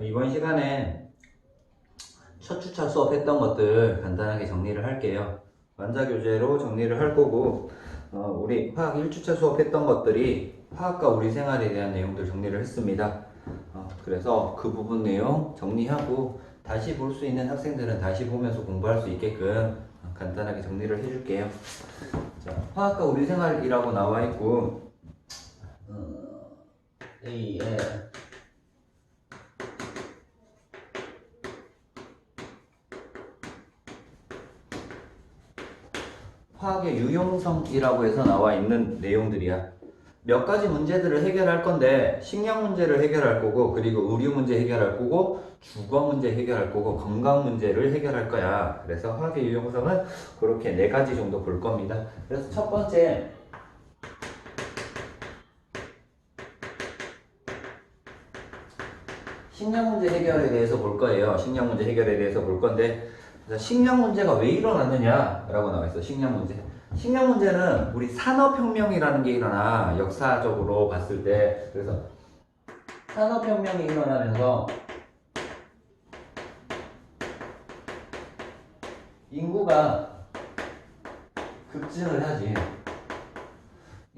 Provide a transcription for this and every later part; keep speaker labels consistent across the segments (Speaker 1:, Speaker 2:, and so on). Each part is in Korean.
Speaker 1: 이번 시간에 첫 주차 수업했던 것들 간단하게 정리를 할게요. 완자 교재로 정리를 할 거고, 어, 우리 화학 1주차 수업했던 것들이 화학과 우리 생활에 대한 내용들 정리를 했습니다. 어, 그래서 그 부분 내용 정리하고 다시 볼 수 있는 학생들은 다시 보면서 공부할 수 있게끔 간단하게 정리를 해줄게요. 자, 화학과 우리 생활이라고 나와 있고, 어, A, L, 화학의 유용성이라고 해서 나와 있는 내용들이야. 몇 가지 문제들을 해결할 건데 식량 문제를 해결할 거고 그리고 의료 문제 해결할 거고 주거 문제 해결할 거고 건강 문제를 해결할 거야. 그래서 화학의 유용성은 그렇게 네 가지 정도 볼 겁니다. 그래서 첫 번째 식량 문제 해결에 대해서 볼 거예요. 식량 문제 해결에 대해서 볼 건데 식량 문제가 왜 일어났느냐라고 나와 있어. 식량 문제. 식량 문제는 우리 산업혁명이라는 게 일어나 역사적으로 봤을 때 그래서 산업혁명이 일어나면서 인구가 급증을 하지.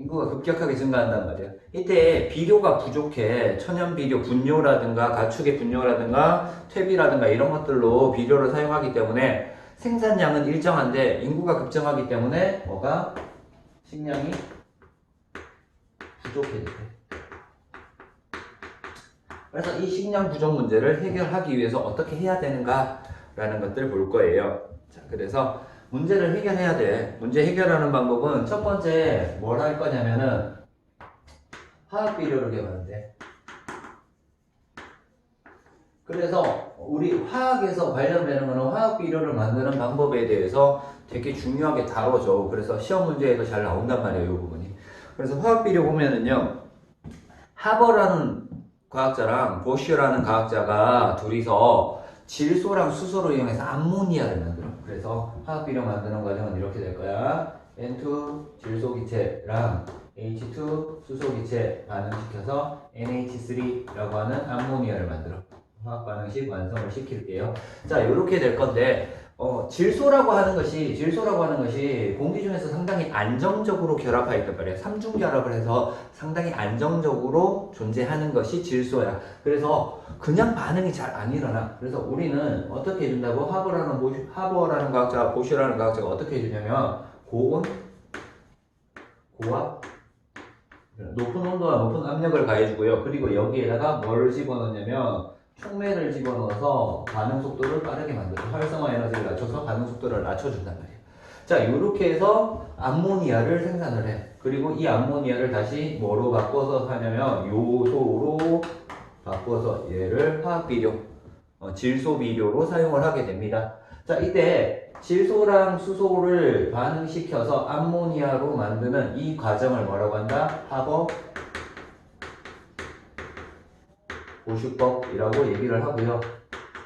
Speaker 1: 인구가 급격하게 증가한단 말이야. 이때 비료가 부족해. 천연 비료, 분뇨라든가 가축의 분뇨라든가 퇴비라든가 이런 것들로 비료를 사용하기 때문에 생산량은 일정한데 인구가 급증하기 때문에 뭐가 식량이 부족해져. 그래서 이 식량 부족 문제를 해결하기 위해서 어떻게 해야 되는가라는 것들 볼 거예요. 자, 그래서 문제를 해결해야 돼. 문제 해결하는 방법은 첫 번째 뭘 할 거냐면은 화학 비료를 개발하면 돼. 그래서 우리 화학에서 관련되는 거는 화학 비료를 만드는 방법에 대해서 되게 중요하게 다뤄져. 그래서 시험 문제에도 잘 나온단 말이에요, 이 부분이. 그래서 화학 비료 보면은요. 하버라는 과학자랑 보쉬라는 과학자가 둘이서 질소랑 수소를 이용해서 암모니아를 만들어. 그래서 화학 비료 만드는 과정은 이렇게 될 거야. N2 질소 기체랑 H2 수소 기체 반응시켜서 NH3라고 하는 암모니아를 만들어. 화학 반응식 완성을 시킬게요. 자, 이렇게 될 건데 어, 질소라고 하는 것이 질소라고 하는 것이 공기 중에서 상당히 안정적으로 결합하 있단 말이에요. 삼중 결합을 해서 상당히 안정적으로 존재하는 것이 질소야. 그래서 그냥 반응이 잘 안 일어나. 그래서 우리는 어떻게 해준다고 하버라는 보시, 하버라는 과학자, 보시라는 과학자가 어떻게 해주냐면 고온, 고압, 높은 온도와 높은 압력을 가해주고요. 그리고 여기에다가 뭘 집어넣냐면 촉매를 집어넣어서 반응 속도를 빠르게 만들어 활성화 에너지를 낮춰서 반응 속도를 낮춰준단 말이에요. 자, 이렇게 해서 암모니아를 생산을 해. 그리고 이 암모니아를 다시 뭐로 바꿔서 하냐면 요소로 바꿔서 얘를 화학 비료, 어, 질소 비료로 사용을 하게 됩니다. 자, 이때 질소랑 수소를 반응시켜서 암모니아로 만드는 이 과정을 뭐라고 한다? 하버 보슈법이라고 얘기를 하고요.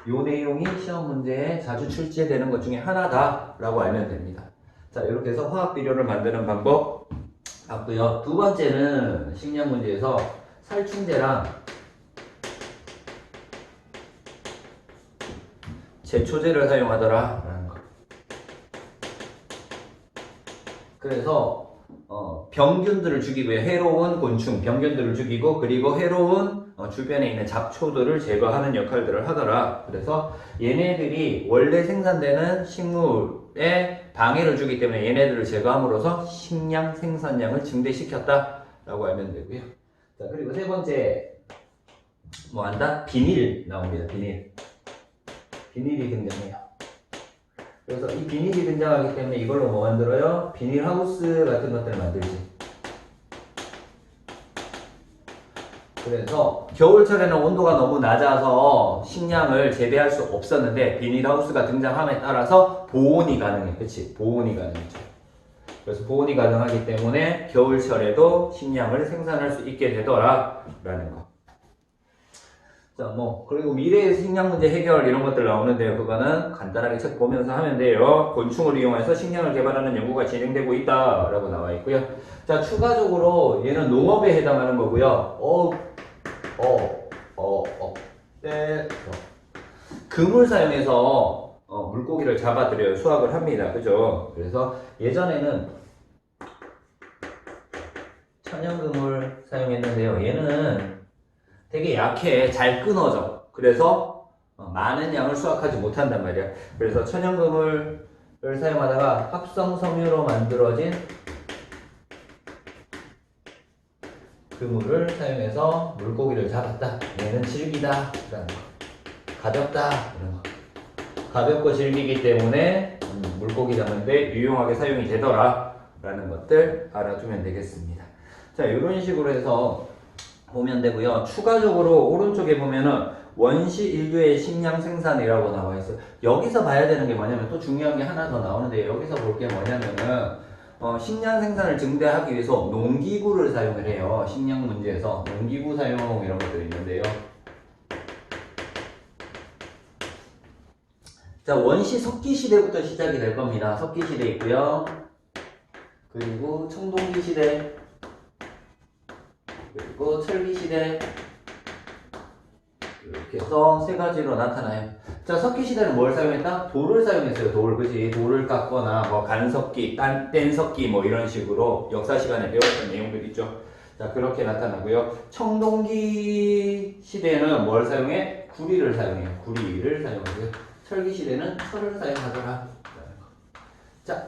Speaker 1: 요 내용이 시험 문제에 자주 출제되는 것 중에 하나다라고 알면 됩니다. 자, 이렇게 해서 화학 비료를 만드는 방법 봤고요. 두 번째는 식량 문제에서 살충제랑 제초제를 사용하더라라는 거. 그래서 어, 병균들을 죽이고 해로운 곤충, 병균들을 죽이고 그리고 해로운 어, 주변에 있는 잡초들을 제거하는 역할들을 하더라. 그래서 얘네들이 원래 생산되는 식물에 방해를 주기 때문에 얘네들을 제거함으로써 식량 생산량을 증대시켰다라고 알면 되고요. 자 그리고 세 번째 뭐 한다? 비닐 나옵니다. 비닐. 비닐이 등장해요. 그래서 이 비닐이 등장하기 때문에 이걸로 뭐 만들어요? 비닐 하우스 같은 것들을 만들지. 그래서 겨울철에는 온도가 너무 낮아서 식량을 재배할 수 없었는데 비닐하우스가 등장함에 따라서 보온이 가능해. 그치? 보온이 가능해져. 그래서 보온이 가능하기 때문에 겨울철에도 식량을 생산할 수 있게 되더라. 라는 거. 자, 뭐, 그리고 미래의 식량 문제 해결 이런 것들 나오는데요. 그거는 간단하게 책 보면서 하면 돼요. 곤충을 이용해서 식량을 개발하는 연구가 진행되고 있다. 라고 나와 있고요. 자, 추가적으로 얘는 농업에 해당하는 거고요. 어, 어, 어, 어. 때 금을 사용해서 어, 물고기를 잡아들여요. 수확을 합니다. 그죠? 그래서 예전에는 천연금을 사용했는데요. 얘는 되게 약해. 잘 끊어져. 그래서 어, 많은 양을 수확하지 못한단 말이야. 그래서 천연금을 사용하다가 합성 섬유로 만들어진 그물을 사용해서 물고기를 잡았다. 얘는 질기다. 라는 거. 가볍다. 이런 거. 가볍고 질기기 때문에 음, 물고기 잡는데 유용하게 사용이 되더라. 라는 것들 알아두면 되겠습니다. 자, 이런 식으로 해서 보면 되고요. 추가적으로 오른쪽에 보면은 원시 인류의 식량 생산이라고 나와 있어요. 여기서 봐야 되는 게 뭐냐면 또 중요한 게 하나 더 나오는데 여기서 볼 게 뭐냐면은 어, 식량 생산을 증대하기 위해서 농기구를 사용을 해요. 식량 문제에서 농기구 사용 이런 것들이 있는데요. 자, 원시 석기 시대부터 시작이 될 겁니다. 석기 시대 있고요. 그리고 청동기 시대, 그리고 철기 시대 이렇게 해서 세 가지로 나타나요. 자, 석기 시대는 뭘 사용했다? 돌을 사용했어요. 돌, 그지? 돌을 깎거나 뭐 간석기, 딴, 뗀석기 뭐 이런 식으로 역사 시간에 배웠던 내용들 있죠. 자, 그렇게 나타나고요. 청동기 시대는 뭘 사용해? 구리를 사용해요. 구리를 사용하고요. 철기 시대는 철을 사용하더라. 자,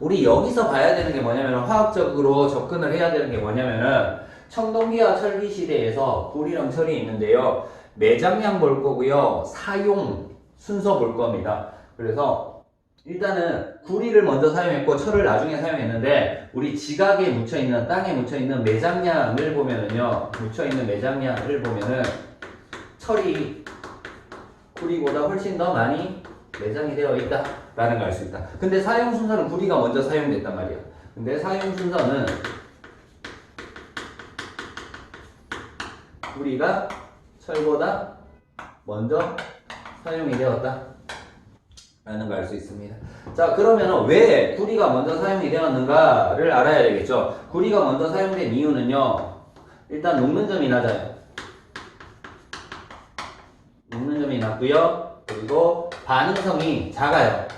Speaker 1: 우리 여기서 봐야 되는 게 뭐냐면 화학적으로 접근을 해야 되는 게 뭐냐면은 청동기와 철기 시대에서 구리랑 철이 있는데요. 매장량 볼 거고요. 사용 순서 볼 겁니다. 그래서 일단은 구리를 먼저 사용했고 철을 나중에 사용했는데 우리 지각에 묻혀 있는 땅에 묻혀 있는 매장량을 보면은요. 묻혀 있는 매장량을 보면은 철이 구리보다 훨씬 더 많이 매장이 되어 있다 라는 걸 알 수 있다. 근데 사용 순서는 구리가 먼저 사용됐단 말이야. 근데 사용 순서는 구리가 철보다 먼저 사용이 되었다. 라는 걸 알 수 있습니다. 자, 그러면 왜 구리가 먼저 사용이 되었는가를 알아야 되겠죠. 구리가 먼저 사용된 이유는요. 일단 녹는 점이 낮아요. 녹는 점이 낮고요. 그리고 반응성이 작아요.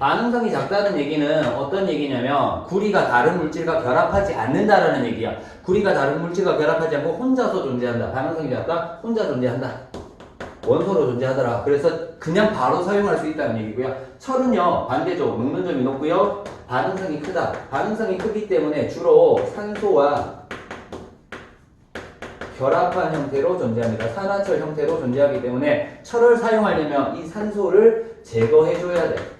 Speaker 1: 반응성이 작다는 얘기는 어떤 얘기냐면 구리가 다른 물질과 결합하지 않는다라는 얘기야. 구리가 다른 물질과 결합하지 않고 혼자서 존재한다. 반응성이 작다. 혼자 존재한다. 원소로 존재하더라. 그래서 그냥 바로 사용할 수 있다는 얘기고요. 철은요 반대죠. 녹는 점이 높고요. 반응성이 크다. 반응성이 크기 때문에 주로 산소와 결합한 형태로 존재합니다. 산화철 형태로 존재하기 때문에 철을 사용하려면 이 산소를 제거해줘야 돼.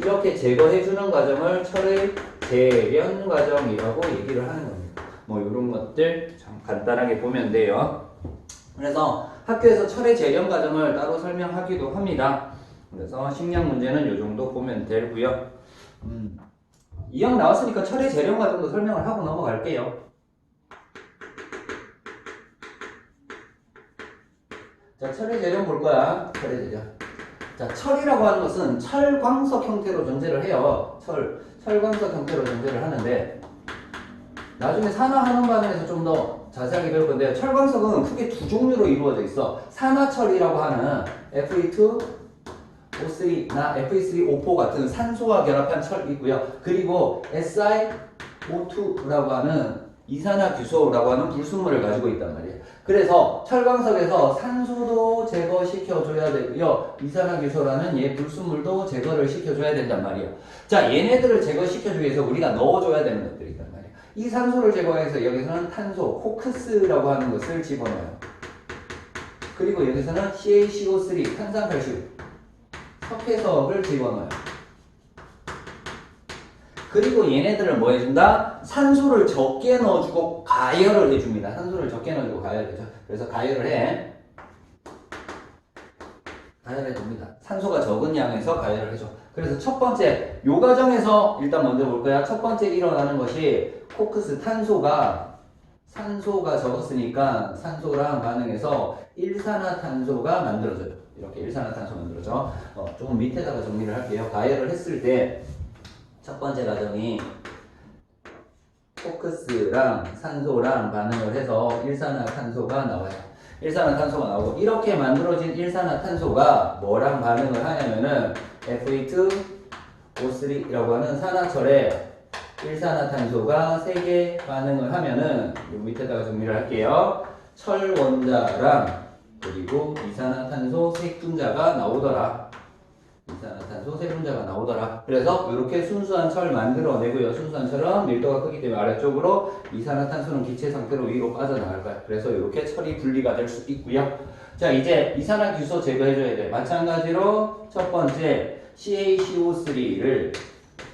Speaker 1: 이렇게 제거해주는 과정을 철의 재련 과정이라고 얘기를 하는 겁니다. 뭐 이런 것들 참 간단하게 보면 돼요. 그래서 학교에서 철의 재련 과정을 따로 설명하기도 합니다. 그래서 식량 문제는 이 정도 보면 되고요. 음, 이형 나왔으니까 철의 재련 과정도 설명을 하고 넘어갈게요. 자, 철의 재련 볼 거야. 철의 재련. 자, 철이라고 하는 것은 철광석 형태로 존재를 해요. 철, 철광석 형태로 존재를 하는데 나중에 산화하는 반응에서 좀 더 자세하게 배울 건데요. 철광석은 크게 두 종류로 이루어져 있어. 산화철이라고 하는 Fe2 O3나 Fe3O4 같은 산소와 결합한 철이고요. 그리고 SiO2라고 하는 이산화규소라고 하는 불순물을 가지고 있단 말이에요. 그래서 철광석에서 산소도 제거시켜줘야 되고요. 이산화규소라는 얘 불순물도 제거를 시켜줘야 된단 말이에요. 자, 얘네들을 제거시켜주기 위해서 우리가 넣어줘야 되는 것들이 있단 말이에요. 이 산소를 제거해서 여기서는 탄소, 코크스라고 하는 것을 집어넣어요. 그리고 여기서는 CaCO3, 탄산칼슘, 석회석을 집어넣어요. 그리고 얘네들을 뭐 해준다? 산소를 적게 넣어주고 가열을 해줍니다. 산소를 적게 넣어주고 가열해줘. 그래서 가열을 해. 가열해 줍니다. 산소가 적은 양에서 가열을 해줘. 그래서 첫 번째, 요 과정에서 일단 먼저 볼 거야. 첫 번째 일어나는 것이 코크스 탄소가 산소가 적었으니까 산소랑 반응해서 일산화탄소가 만들어져요. 이렇게 일산화탄소 만들어져. 어, 조금 밑에다가 정리를 할게요. 가열을 했을 때 첫 번째 과정이 코크스랑 산소랑 반응을 해서 일산화탄소가 나와요. 일산화탄소가 나오고 이렇게 만들어진 일산화탄소가 뭐랑 반응을 하냐면은 Fe2O3라고 하는 산화철에 일산화탄소가 세개 반응을 하면은 요 밑에다가 정리를 할게요. 철 원자랑 그리고 이산화탄소 세 분자가 나오더라. 이산화탄소 세 분자가 나오더라. 그래서 이렇게 순수한 철 만들어내고요. 순수한 철은 밀도가 크기 때문에 아래쪽으로 이산화탄소는 기체 상태로 위로 빠져나갈 거야. 그래서 이렇게 철이 분리가 될 수 있고요. 자 이제 이산화규소 제거해줘야 돼. 마찬가지로 첫 번째 CaCO3를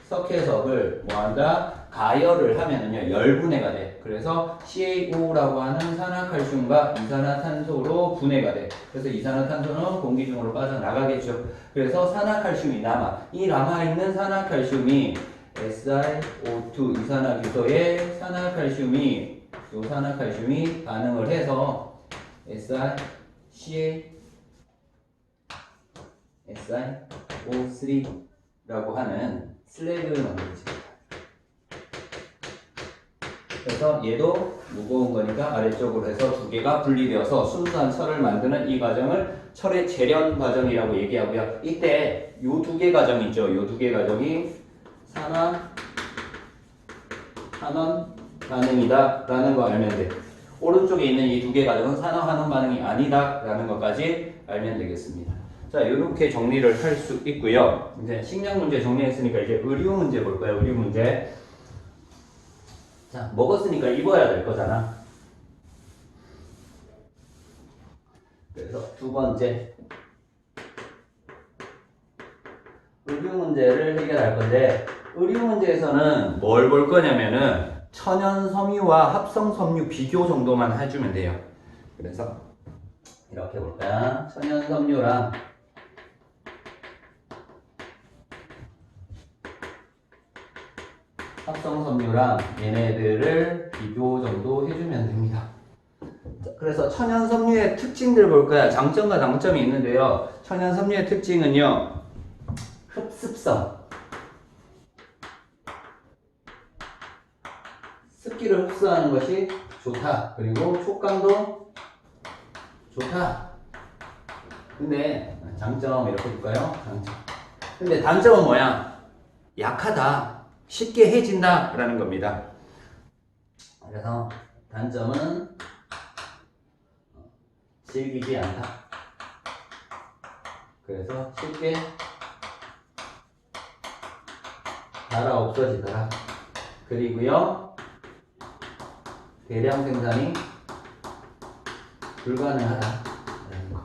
Speaker 1: 석회석을 뭐한다? 가열을 하면은요 열분해가 돼. 그래서 CaO라고 하는 산화칼슘과 이산화탄소로 분해가 돼. 그래서 이산화탄소는 공기 중으로 빠져나가겠죠. 그래서 산화칼슘이 남아. 이 남아 있는 산화칼슘이 SiO2 이산화규소에 산화칼슘이 요 산화칼슘이 반응을 해서 SiCa SiO3라고 하는 슬래그를 만들어집니다. 그래서 얘도 무거운 거니까 아래쪽으로 해서 두 개가 분리되어서 순수한 철을 만드는 이 과정을 철의 재련 과정이라고 얘기하고요. 이때 요 두 개 과정이 있죠. 요 두 개 과정이 산화 환원 반응이다 라는 거 알면 돼. 오른쪽에 있는 이 두 개 과정은 산화 환원 반응이 아니다 라는 것까지 알면 되겠습니다. 자, 이렇게 정리를 할 수 있고요. 이제 식량 문제 정리했으니까 이제 의류 문제 볼 거예요. 의류 문제. 자, 먹었으니까 입어야 될 거잖아. 그래서 두 번째. 의류 문제를 해결할 건데, 의류 문제에서는 뭘 볼 거냐면은, 천연 섬유와 합성 섬유 비교 정도만 해주면 돼요. 그래서, 이렇게 볼까요? 천연 섬유랑 합성 섬유랑 얘네들을 비교 정도 해주면 됩니다. 자, 그래서 천연 섬유의 특징들 볼 거야. 장점과 장점이 있는데요. 천연 섬유의 특징은요. 흡습성. 습기를 흡수하는 것이 좋다. 그리고 촉감도 좋다. 근데 장점 이렇게 볼까요? 장점. 근데 단점은 뭐야? 약하다. 쉽게 해진다라는 겁니다. 그래서 단점은 질기지 않다. 그래서 쉽게 달아 없어지더라. 그리고요 대량 생산이 불가능하다라는 거.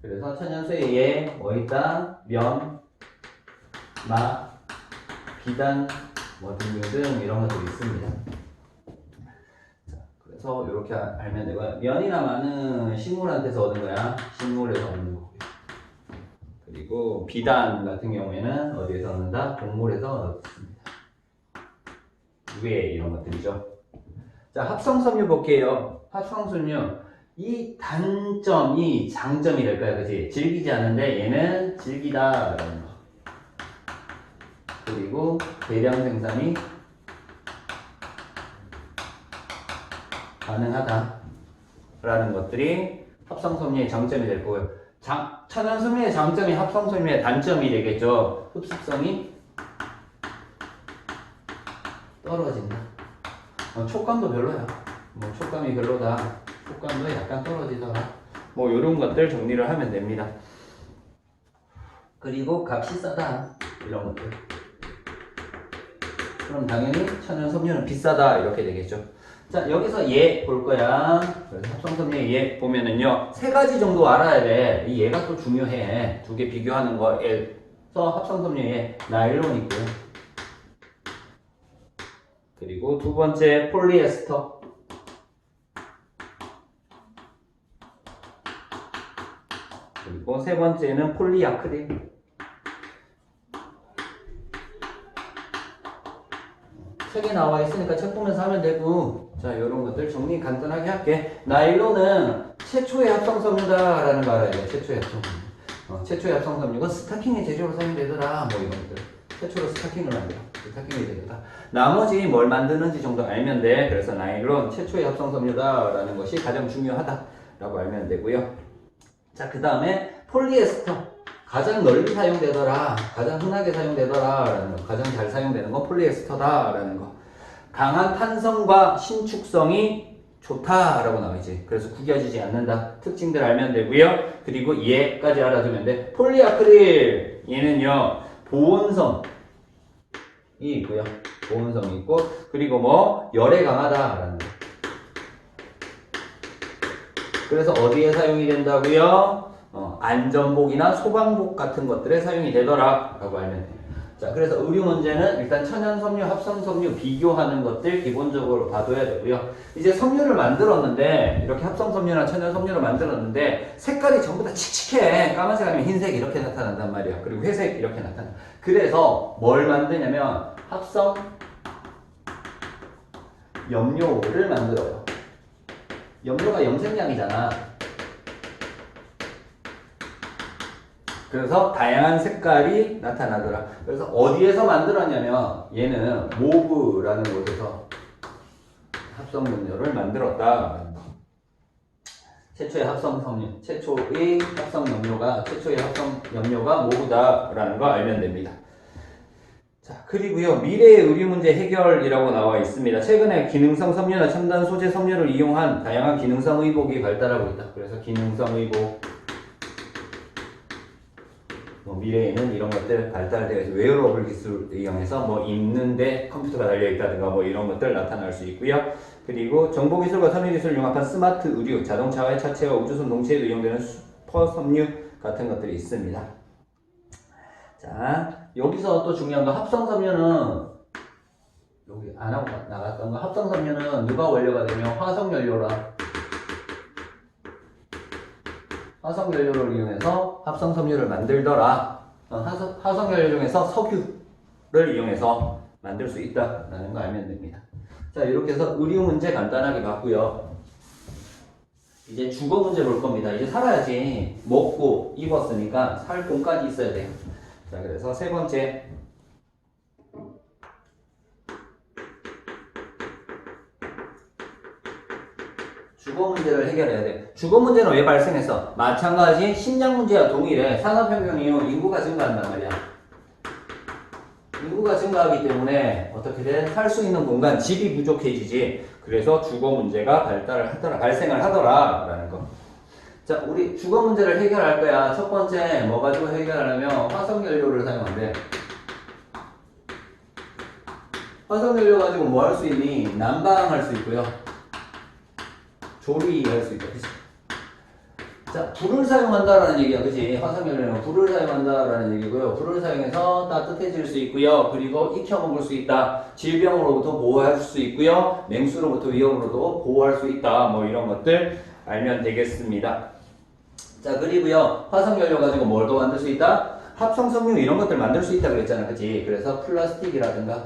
Speaker 1: 그래서 천연쇠에 뭐 있다? 면, 마, 비단, 뭐 등등 이런 것들이 있습니다. 자, 그래서 이렇게 알면 되고요. 면이나 마는 식물한테서 얻은 거야. 식물에서 얻는 거고요. 그리고 비단 같은 경우에는 어디에서 얻는다? 동물에서 얻습니다. 위에 이런 것들이죠. 자, 합성섬유 볼게요. 합성섬유. 이 단점이 장점이 될까요? 그지? 질기지 않은데 얘는 거. 그리고 대량 생산이 가능하다라는 것들이 합성섬유의 장점이 될 거고요. 장, 천연섬유의 장점이 합성섬유의 단점이 되겠죠. 흡습성이 떨어진다. 어, 촉감도 별로야. 뭐 촉감이 별로다. 촉감도 약간 떨어지더라. 뭐 이런 것들 정리를 하면 됩니다. 그리고 값이 싸다. 이런 것들. 그럼 당연히 천연 섬유는 비싸다 이렇게 되겠죠. 자 여기서 얘 볼 거야. 그래서 합성섬유의 얘 보면은요 세 가지 정도 알아야 돼. 이 얘가 또 중요해. 두 개 비교하는 거 에서 합성섬유의 나일론 있고요. 그리고 두 번째 폴리에스터. 그리고 세 번째는 폴리아크릴. 책에 나와 있으니까 책 보면서 하면 되고. 자 이런 것들 정리 간단하게 할게. 나일론은 최초의 합성섬유다 라는 거 알아야 돼 최초의 합성섬유 어, 최초의 합성섬유가 스타킹의 제조로 사용되더라. 뭐 이런 것들. 최초로 스타킹을 만들어. 스타킹의 제조다. 나머지 뭘 만드는지 정도 알면 돼. 그래서 나일론 최초의 합성섬유다 라는 것이 가장 중요하다 라고 알면 되고요. 자, 그 다음에 폴리에스터. 가장 널리 사용되더라. 가장 흔하게 사용되더라. 라는 거. 가장 잘 사용되는 건 폴리에스터다. 라는 거. 강한 탄성과 신축성이 좋다라고 나와있지. 그래서 구겨지지 않는다. 특징들 알면 되고요. 그리고 얘까지 알아두면 돼. 폴리아크릴 얘는요 보온성이 있고요. 보온성이 있고 그리고 뭐 열에 강하다라는 거. 그래서 어디에 사용이 된다고요? 어, 안전복이나 소방복 같은 것들에 사용이 되더라 라고 알면 돼요. 자, 그래서 의류 문제는 일단 천연 섬유, 합성 섬유 비교하는 것들 기본적으로 봐둬야 되고요. 이제 섬유를 만들었는데 이렇게 합성 섬유나 천연 섬유를 만들었는데 색깔이 전부 다 칙칙해. 까만색 아니면 흰색 이렇게 나타난단 말이야. 그리고 회색 이렇게 나타나. 그래서 뭘 만드냐면 합성 염료를 만들어요. 염료가 염색약이잖아. 그래서 다양한 색깔이 나타나더라. 그래서 어디에서 만들었냐면 얘는 모브라는 곳에서 합성 염료를 만들었다. 최초의 합성 섬유, 최초의 합성 염료가 최초의 합성 염료가 모브다라는 거 알면 됩니다. 자, 그리고요, 미래의 의류 문제 해결이라고 나와 있습니다. 최근에 기능성 섬유나 첨단 소재 섬유를 이용한 다양한 기능성 의복이 발달하고 있다. 그래서 기능성 의복, 뭐 미래에는 이런 것들 있어 웨어러블 기술을 이용해서 뭐 입는데 컴퓨터가 달려 있다든가 뭐 이런 것들 나타날 수 있고요. 그리고 정보 기술과 섬유 기술을 융합한 스마트 의류, 자동차와의 차체와 우주선 동체에도 이용되는 슈퍼 섬유 같은 것들이 있습니다. 자, 여기서 또 중요한 거 합성 섬유는 여기 안 하고 나갔던 거 합성 섬유는 누가 원료가 되면 화석 연료라 화석 연료를 이용해서 합성 섬유를 만들더라. 어, 화석, 화석 연료 중에서 석유를 이용해서 만들 수 있다라는 거 알면 됩니다. 자, 이렇게 해서 의료 문제 간단하게 봤고요. 이제 주거 문제 볼 겁니다. 이제 살아야지 먹고 입었으니까 살 공간이 있어야 돼요. 자, 그래서 세 번째 주거 문제를 해결해야 돼. 주거 문제는 왜 발생했어? 마찬가지 식량 문제와 동일해. 산업혁명 이후 인구가 증가한단 말이야. 인구가 증가하기 때문에 어떻게 돼? 살수 있는 공간, 집이 부족해지지. 그래서 주거 문제가 발달을 하더라, 발생을 하더라라는 거. 자, 우리 주거 문제를 해결할 거야. 첫 번째 뭐 가지고 해결하려면 화석 연료를 사용한대. 화석 연료 가지고 뭐 할 수 있니? 난방할 수 있고요. 조리할 수 있다. 그치? 자, 불을 사용한다라는 얘기야. 그치? 화석연료는 불을 사용한다라는 얘기고요. 불을 사용해서 따뜻해질 수 있고요. 그리고 익혀 먹을 수 있다. 질병으로부터 보호할 수 있고요. 냉수로부터 위험으로도 보호할 수 있다. 뭐 이런 것들 알면 되겠습니다. 자, 그리고요. 화석연료 가지고 뭘 더 만들 수 있다? 합성섬유 이런 것들 만들 수 있다 그랬잖아. 그치? 그래서 플라스틱이라든가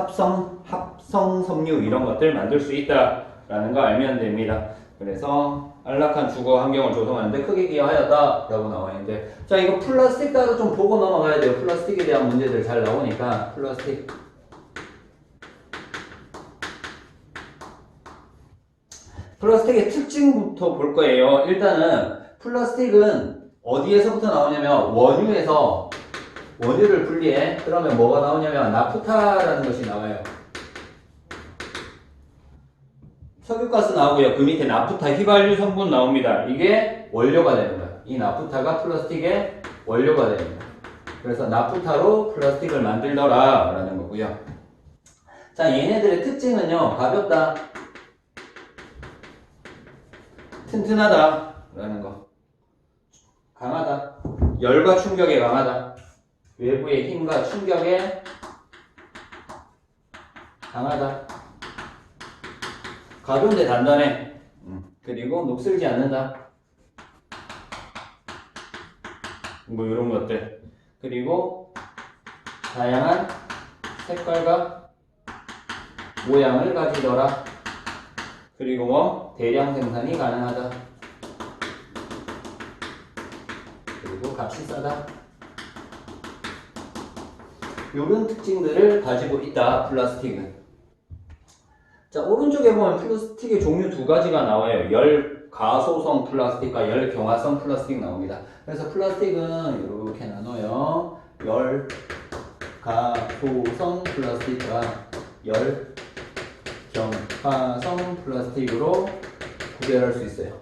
Speaker 1: 합성, 합성, 섬유 이런 것들 만들 수 있다라는 거 알면 됩니다. 그래서 안락한 주거 환경을 조성하는데 크게 기여하였다라고 나와 있는데 자 이거 플라스틱 따로 좀 보고 넘어가야 돼요. 플라스틱에 대한 문제들 잘 나오니까 플라스틱 플라스틱의 특징부터 볼 거예요. 일단은 플라스틱은 어디에서부터 나오냐면 원유에서 원유를 분리해. 그러면 뭐가 나오냐면 나프타라는 것이 나와요. 석유가스 나오고요. 그 밑에 나프타 휘발유 성분 나옵니다. 이게 원료가 되는 거예요. 이 나프타가 플라스틱의 원료가 됩니다. 그래서 나프타로 플라스틱을 만들더라 라는 거고요. 자, 얘네들의 특징은요. 가볍다. 튼튼하다 라는 거. 강하다. 열과 충격에 강하다. 외부의 힘과 충격에 강하다. 가벼운데 단단해. 음, 그리고 녹슬지 않는다. 뭐 이런 것들. 그리고 다양한 색깔과 모양을 가지더라. 그리고 뭐 대량 생산이 가능하다. 그리고 값이 싸다. 이런 특징들을 가지고 있다 플라스틱은. 자 오른쪽에 보면 플라스틱의 종류 두 가지가 나와요. 열 가소성 플라스틱과 열 경화성 플라스틱 나옵니다. 그래서 플라스틱은 이렇게 나눠요. 열 가소성 플라스틱과 열 경화성 플라스틱으로 구별할 수 있어요.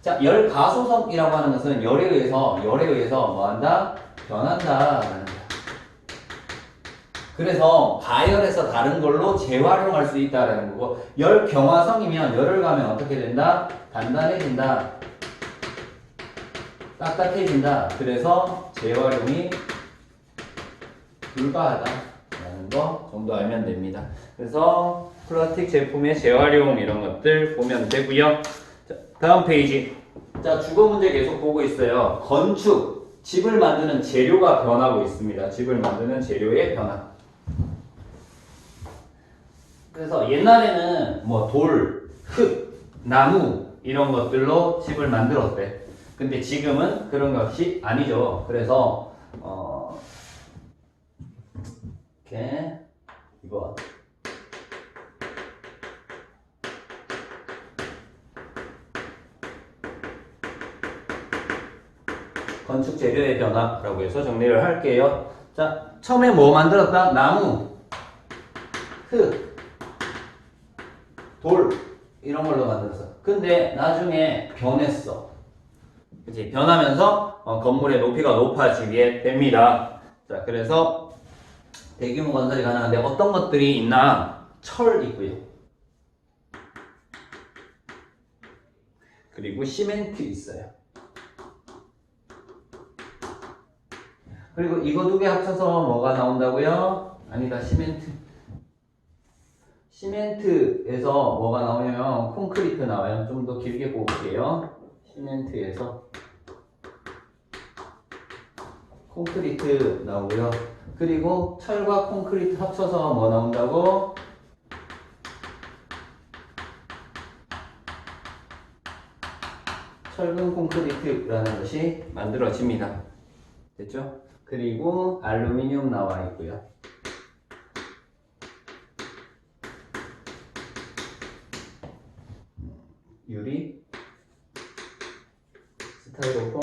Speaker 1: 자, 열 가소성이라고 하는 것은 열에 의해서 열에 의해서 뭐 한다? 변한다 라는 거야. 그래서 가열해서 다른 걸로 재활용할 수 있다라는 거고 열 경화성이면 열을 가면 어떻게 된다? 단단해진다. 딱딱해진다. 그래서 재활용이 불가하다라는 거 정도 알면 됩니다. 그래서 플라스틱 제품의 재활용 이런 것들 보면 되고요. 자, 다음 페이지. 자, 주거 문제 계속 보고 있어요. 건축, 집을 만드는 재료가 변하고 있습니다. 집을 만드는 재료의 변화. 그래서 옛날에는 뭐 돌, 흙, 나무 이런 것들로 집을 만들었대. 근데 지금은 그런 것이 아니죠. 그래서 어 이렇게 이거 건축 재료의 변화라고 해서 정리를 할게요. 자, 처음에 뭐 만들었다? 나무, 흙, 돌 이런 걸로 만들었어. 근데 나중에 변했어. 그치? 변하면서 어, 건물의 높이가 높아지게 됩니다. 자, 그래서 대규모 건설이 가능한데 어떤 것들이 있나? 철 있고요. 그리고 시멘트 있어요. 그리고 이거 두 개 합쳐서 뭐가 나온다고요? 아니다, 시멘트. 시멘트에서 뭐가 나오냐면 콘크리트 나와요. 좀 더 길게 볼게요. 시멘트에서 콘크리트 나오고요. 그리고 철과 콘크리트 합쳐서 뭐 나온다고? 철근 콘크리트라는 것이 만들어집니다. 됐죠? 그리고 알루미늄 나와 있고요. 유리, 스타이로폼,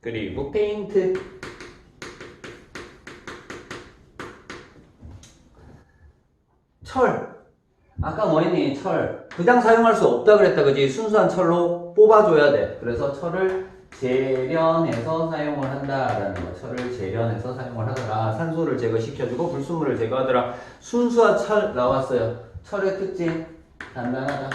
Speaker 1: 그리고 페인트. 철. 아까 뭐 했니? 철. 그냥 사용할 수 없다 그랬다 그지? 순수한 철로 뽑아줘야 돼. 그래서 철을 재련해서 사용을 한다라는 거. 철을 재련해서 사용을 하더라. 산소를 제거시켜주고 불순물을 제거하더라. 순수한 철 나왔어요. 철의 특징 단단하다.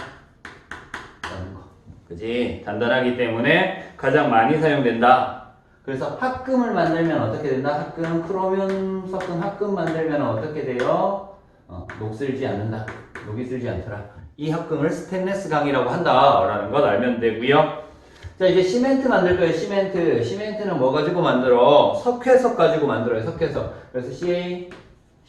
Speaker 1: 라는 거. 그지? 단단하기 때문에 가장 많이 사용된다. 그래서 합금을 만들면 어떻게 된다? 합금, 크로뮴 섞은 합금 만들면 어떻게 돼요? 어, 녹슬지 않는다. 녹이 슬지 않더라. 이 합금을 스테인레스 강이라고 한다라는 것 알면 되고요. 자 이제 시멘트 만들 거예요. 시멘트. 시멘트는 뭐 가지고 만들어? 석회석 가지고 만들어요. 석회석. 그래서 CA,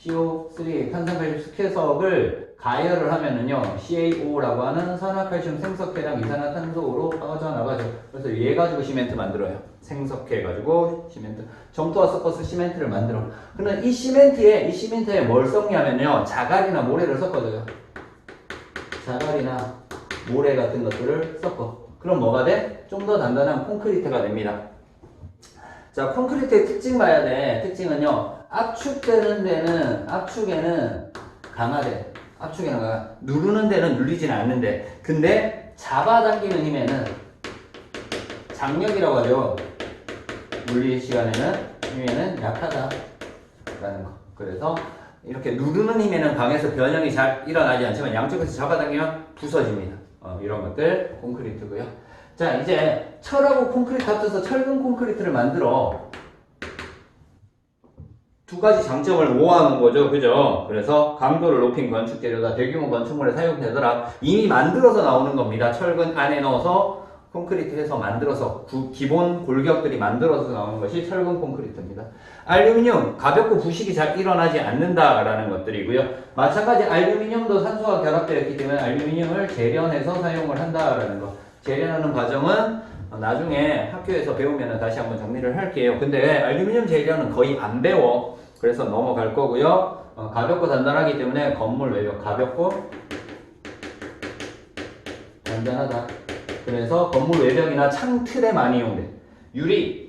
Speaker 1: CO3 탄산칼슘 석회석을 가열을 하면은요 CaO라고 하는 산화칼슘 생석회랑 이산화탄소로 빠져나가죠. 그래서 얘 가지고 시멘트 만들어요. 생석회 가지고 시멘트. 점토와 섞어서 시멘트를 만들어. 그러면 이 시멘트에 이 시멘트에 뭘 섞냐면요 자갈이나 모래를 섞어줘요. 자갈이나 모래 같은 것들을 섞어. 그럼 뭐가 돼? 좀 더 단단한 콘크리트가 됩니다. 자, 콘크리트의 특징 봐야 돼. 특징은요. 압축되는 데는 압축에는 강하대. 압축에는 강하. 누르는 데는 눌리지는 않는데. 근데 잡아당기는 힘에는 장력이라고 하죠. 물리 시간에는 힘에는 약하다 라는 거. 그래서 이렇게 누르는 힘에는 강해서 변형이 잘 일어나지 않지만 양쪽에서 잡아당기면 부서집니다. 어, 이런 것들 콘크리트고요. 자 이제 철하고 콘크리트 합쳐서 철근 콘크리트를 만들어 두 가지 장점을 모아놓은 거죠. 그죠? 그래서 강도를 높인 건축 재료가 대규모 건축물에 사용되더라. 이미 만들어서 나오는 겁니다. 철근 안에 넣어서 콘크리트 해서 만들어서 구- 기본 골격들이 만들어서 나오는 것이 철근 콘크리트입니다. 알루미늄 가볍고 부식이 잘 일어나지 않는다라는 것들이고요. 마찬가지 알루미늄도 산소와 결합되어 있기 때문에 알루미늄을 재련해서 사용을 한다라는 거. 재련하는 과정은 어, 나중에 학교에서 배우면 다시 한번 정리를 할게요. 근데 알루미늄 재료는 거의 안 배워. 그래서 넘어갈 거고요. 어, 가볍고 단단하기 때문에 건물 외벽 가볍고 단단하다. 그래서 건물 외벽이나 창 틀에 많이 이용돼. 유리.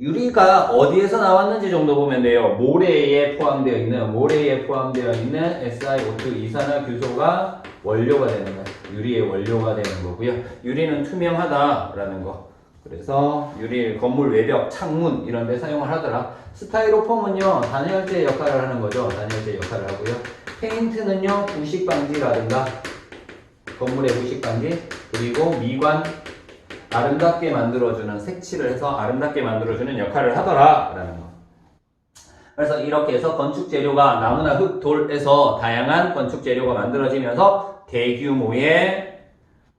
Speaker 1: 유리가 어디에서 나왔는지 정도 보면 돼요. 모래에 포함되어 있는 모래에 포함되어 있는 SiO2 이산화 규소가 원료가 되는 거예요. 유리의 원료가 되는 거고요. 유리는 투명하다라는 거. 그래서 유리 건물 외벽, 창문 이런 데 사용을 하더라. 스타이로폼은요 단열재 역할을 하는 거죠. 단열재 역할을 하고요. 페인트는요 부식 방지라든가 건물의 방지 그리고 미관 아름답게 만들어주는 색칠을 해서 아름답게 만들어주는 역할을 하더라라는 거. 그래서 이렇게 해서 건축 재료가 나무나 흙, 돌에서 다양한 건축 재료가 만들어지면서 대규모의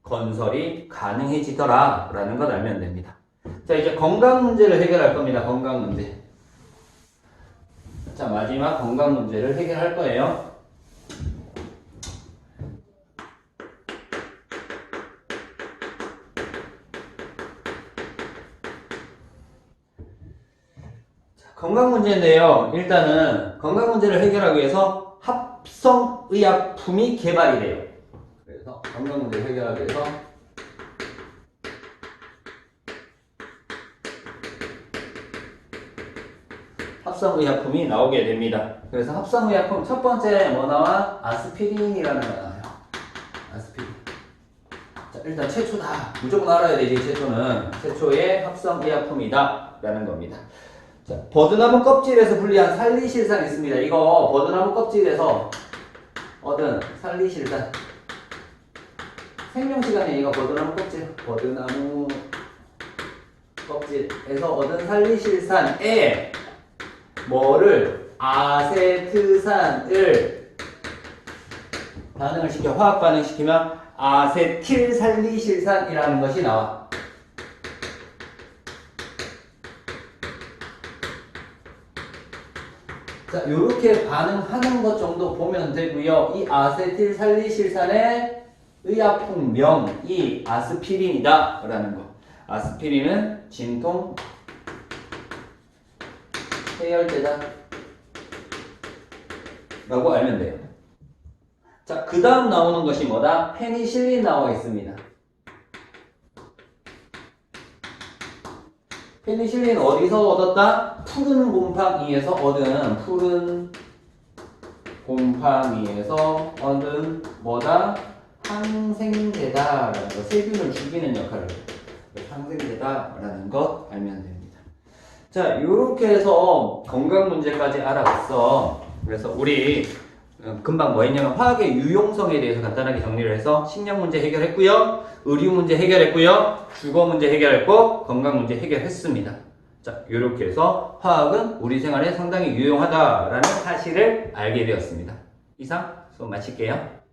Speaker 1: 건설이 가능해지더라라는 것 알면 됩니다. 자 이제 건강 문제를 해결할 겁니다. 건강 문제. 자 마지막 건강 문제를 해결할 거예요. 건강 문제인데요. 일단은 건강 문제를 해결하기 위해서 합성 의약품이 개발이 돼요. 그래서 건강 문제 해결하기 위해서 합성 의약품이 나오게 됩니다. 그래서 합성 의약품 첫 번째 뭐 나와? 아스피린이라는 거 나와요. 아스피린. 자, 일단 최초다. 무조건 알아야 되지, 최초는. 최초의 합성 의약품이다. 라는 겁니다. 자, 버드나무 껍질에서 분리한 살리실산 있습니다. 이거 버드나무 껍질에서 얻은 살리실산. 생명시간에 이거 버드나무 껍질, 버드나무 껍질에서 얻은 살리실산에 뭐를 아세트산을 반응을 시켜 화학 반응 시키면 아세틸 살리실산이라는 것이 나와. 자, 요렇게 반응하는 것 정도 보면 되고요. 이 아세틸 살리실산의 의약품명이 아스피린이다 라는 거. 아스피린은 진통 해열제다 라고 알면 돼요. 자, 그 다음 나오는 것이 뭐다? 페니실린 나와 있습니다. 페니실린 어디서 얻었다? 푸른 곰팡이에서 얻은 푸른 곰팡이에서 얻은 뭐다? 항생제다 라는 거. 세균을 죽이는 역할을 해요. 항생제다 라는 것 알면 됩니다. 자, 이렇게 해서 건강 문제까지 알아봤어. 그래서 우리 어, 금방 뭐 했냐면 화학의 유용성에 대해서 간단하게 정리를 해서 식량 문제 해결했고요. 의료 문제 해결했고요. 주거 문제 해결했고 건강 문제 해결했습니다. 자, 이렇게 해서 화학은 우리 생활에 상당히 유용하다라는 사실을 알게 되었습니다. 이상 수업 마칠게요.